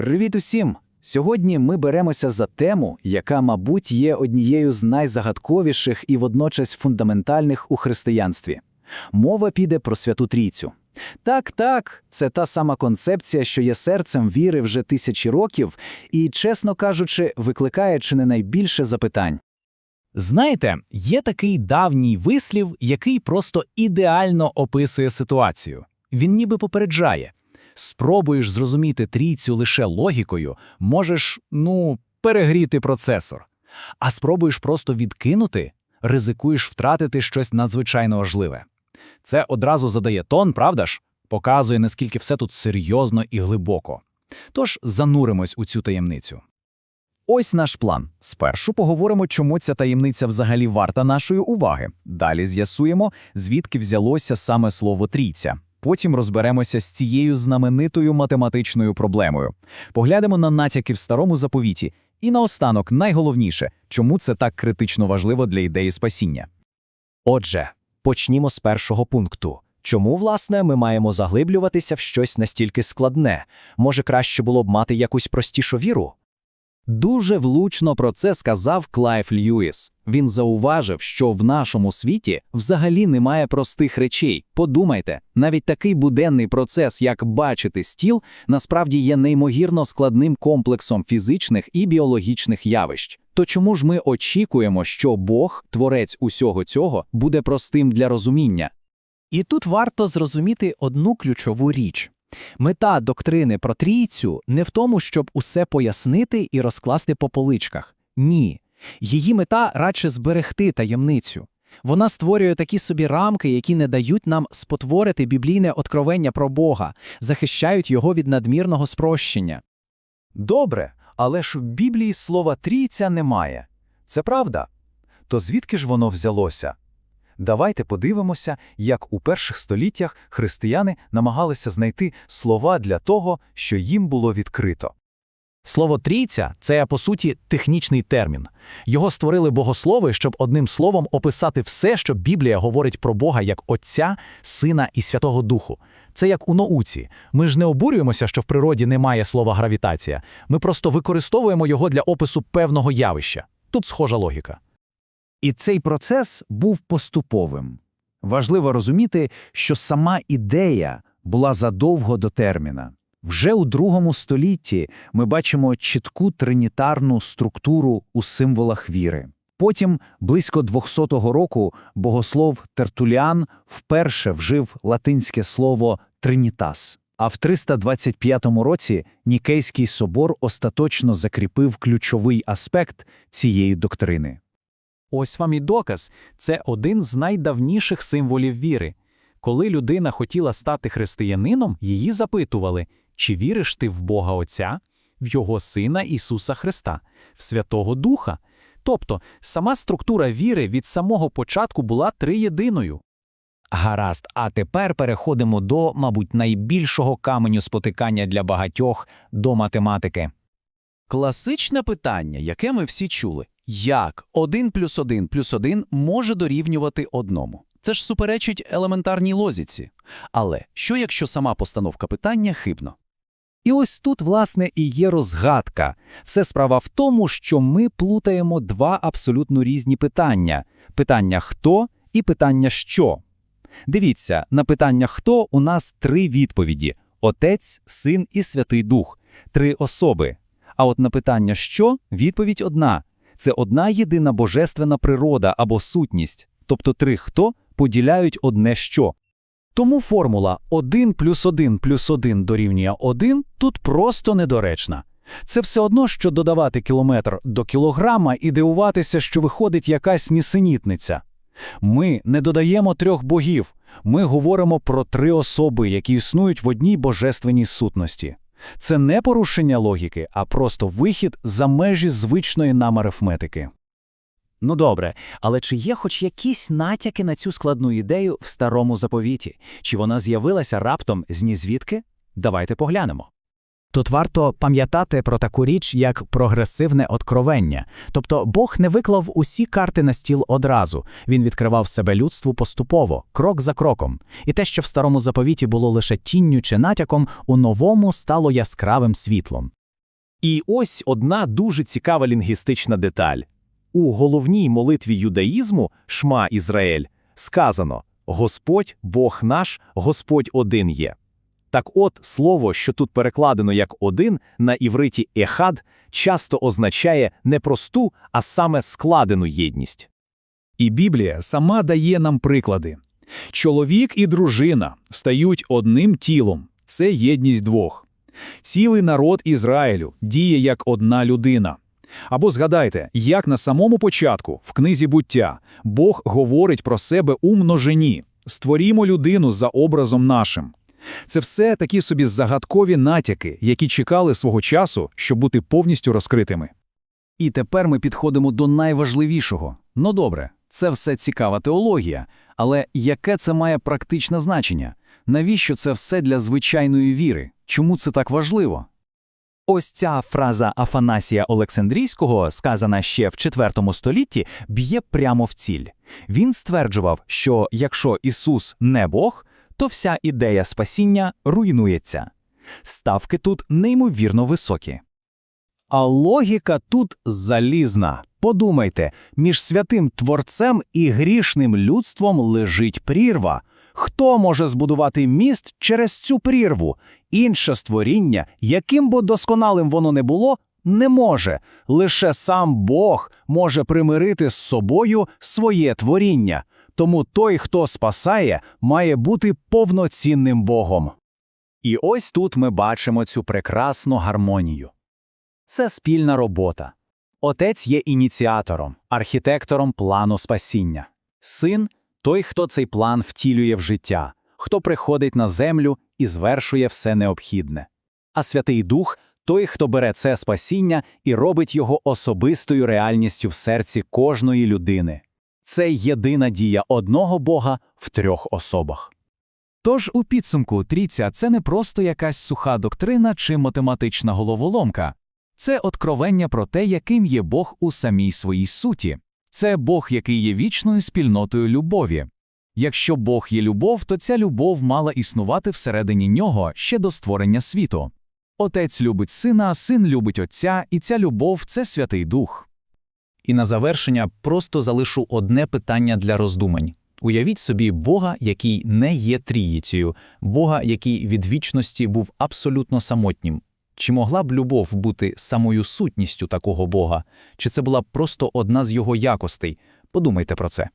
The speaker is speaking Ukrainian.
Привіт усім! Сьогодні ми беремося за тему, яка, мабуть, є однією з найзагадковіших і водночас фундаментальних у християнстві. Мова піде про Святу Трійцю. Так, так, це та сама концепція, що є серцем віри вже тисячі років, і, чесно кажучи, викликає чи не найбільше запитань. Знаєте, є такий давній вислів, який просто ідеально описує ситуацію. Він ніби попереджає: спробуєш зрозуміти трійцю лише логікою, можеш, ну, перегріти процесор. А спробуєш просто відкинути, ризикуєш втратити щось надзвичайно важливе. Це одразу задає тон, правда ж? Показує, наскільки все тут серйозно і глибоко. Тож зануримось у цю таємницю. Ось наш план. Спершу поговоримо, чому ця таємниця взагалі варта нашої уваги. Далі з'ясуємо, звідки взялося саме слово трійця. Потім розберемося з цією знаменитою математичною проблемою. Поглянемо на натяки в старому заповіті. І наостанок, найголовніше, чому це так критично важливо для ідеї спасіння. Отже, почнімо з першого пункту. Чому, власне, ми маємо заглиблюватися в щось настільки складне? Може, краще було б мати якусь простішу віру? Дуже влучно про це сказав Клайв Льюіс. Він зауважив, що в нашому світі взагалі немає простих речей. Подумайте, навіть такий буденний процес, як бачити стіл, насправді є неймовірно складним комплексом фізичних і біологічних явищ. То чому ж ми очікуємо, що Бог, творець усього цього, буде простим для розуміння? І тут варто зрозуміти одну ключову річ. Мета доктрини про трійцю не в тому, щоб усе пояснити і розкласти по поличках. Ні. Її мета радше зберегти таємницю. Вона створює такі собі рамки, які не дають нам спотворити біблійне откровення про Бога, захищають його від надмірного спрощення. Добре, але ж в Біблії слова трійця немає. Це правда? То звідки ж воно взялося? Давайте подивимося, як у перших століттях християни намагалися знайти слова для того, що їм було відкрито. Слово трійця це, по суті, технічний термін. Його створили богослови, щоб одним словом описати все, що Біблія говорить про Бога як Отця, Сина і Святого Духу. Це як у науці. Ми ж не обурюємося, що в природі немає слова гравітація. Ми просто використовуємо його для опису певного явища. Тут схожа логіка. І цей процес був поступовим. Важливо розуміти, що сама ідея була задовго до терміна. Вже у другому столітті ми бачимо чітку тринітарну структуру у символах віри. Потім, близько 200-го року, богослов Тертуліан вперше вжив латинське слово тринітас. А в 325 році Нікейський собор остаточно закріпив ключовий аспект цієї доктрини. Ось вам і доказ це один з найдавніших символів віри. Коли людина хотіла стати християнином, її запитували, чи віриш ти в Бога Отця, в Його Сина Ісуса Христа, в Святого Духа. Тобто сама структура віри від самого початку була триєдиною. Гаразд, а тепер переходимо до, мабуть, найбільшого каменю спотикання для багатьох до математики. Класичне питання, яке ми всі чули. Як 1 плюс 1 плюс 1 може дорівнювати одному? Це ж суперечить елементарній лозіці. Але що якщо сама постановка питання хибно? І ось тут, власне, і є розгадка. Все справа в тому, що ми плутаємо два абсолютно різні питання: питання хто і питання що. Дивіться, на питання хто у нас три відповіді: Отець, Син і Святий Дух, три особи. А от на питання що відповідь одна це одна єдина божественна природа або сутність, тобто три хто поділяють одне що. Тому формула 1 плюс 1 плюс 1 дорівнює 1 тут просто недоречна. Це все одно, що додавати кілометр до кілограма і дивуватися, що виходить якась нісенітниця. Ми не додаємо трьох богів, ми говоримо про три особи, які існують в одній божественній сутності. Це не порушення логіки, а просто вихід за межі звичної нам арифметики. Ну добре, але чи є хоч якісь натяки на цю складну ідею в старому заповіті? Чи вона з'явилася раптом з нізвідки? Давайте поглянемо. Тут варто пам'ятати про таку річ, як прогресивне откровення. Тобто Бог не виклав усі карти на стіл одразу, він відкривав себе людству поступово, крок за кроком. І те, що в старому заповіті було лише тінню чи натяком, у новому стало яскравим світлом. І ось одна дуже цікава лінгвістична деталь. У головній молитві юдаїзму Шма Ізраїль сказано «Господь, Бог наш, Господь один є». Так от, слово, що тут перекладено як «один» на івриті «ехад», часто означає не просту, а саме складену єдність. І Біблія сама дає нам приклади. Чоловік і дружина стають одним тілом – це єдність двох. Цілий народ Ізраїлю діє як одна людина. Або згадайте, як на самому початку, в книзі буття, Бог говорить про себе у множині «створімо людину за образом нашим». Це все такі собі загадкові натяки, які чекали свого часу, щоб бути повністю розкритими. І тепер ми підходимо до найважливішого. Ну добре, це все цікава теологія, але яке це має практичне значення? Навіщо це все для звичайної віри? Чому це так важливо? Ось ця фраза Афанасія Олександрійського, сказана ще в IV столітті, б'є прямо в ціль. Він стверджував, що якщо Ісус не Бог, то вся ідея спасіння руйнується. Ставки тут неймовірно високі. А логіка тут залізна. Подумайте, між святим Творцем і грішним людством лежить прірва. Хто може збудувати міст через цю прірву? Інше створіння, яким би досконалим воно не було, не може. Лише сам Бог може примирити з собою своє творіння. Тому той, хто спасає, має бути повноцінним Богом. І ось тут ми бачимо цю прекрасну гармонію. Це спільна робота. Отець є ініціатором, архітектором плану спасіння. Син той, хто цей план втілює в життя, хто приходить на землю і звершує все необхідне. А Святий Дух той, хто бере це спасіння і робить його особистою реальністю в серці кожної людини. Це єдина дія одного Бога в трьох особах. Тож у підсумку трійця це не просто якась суха доктрина чи математична головоломка. Це откровення про те, яким є Бог у самій своїй суті. Це Бог, який є вічною спільнотою любові. Якщо Бог є любов, то ця любов мала існувати всередині нього ще до створення світу. Отець любить сина, син любить отця, і ця любов це Святий Дух. І на завершення просто залишу одне питання для роздумань. Уявіть собі Бога, який не є трієцею, Бога, який від вічності був абсолютно самотнім. Чи могла б любов бути самою сутністю такого Бога? Чи це була просто одна з його якостей? Подумайте про це.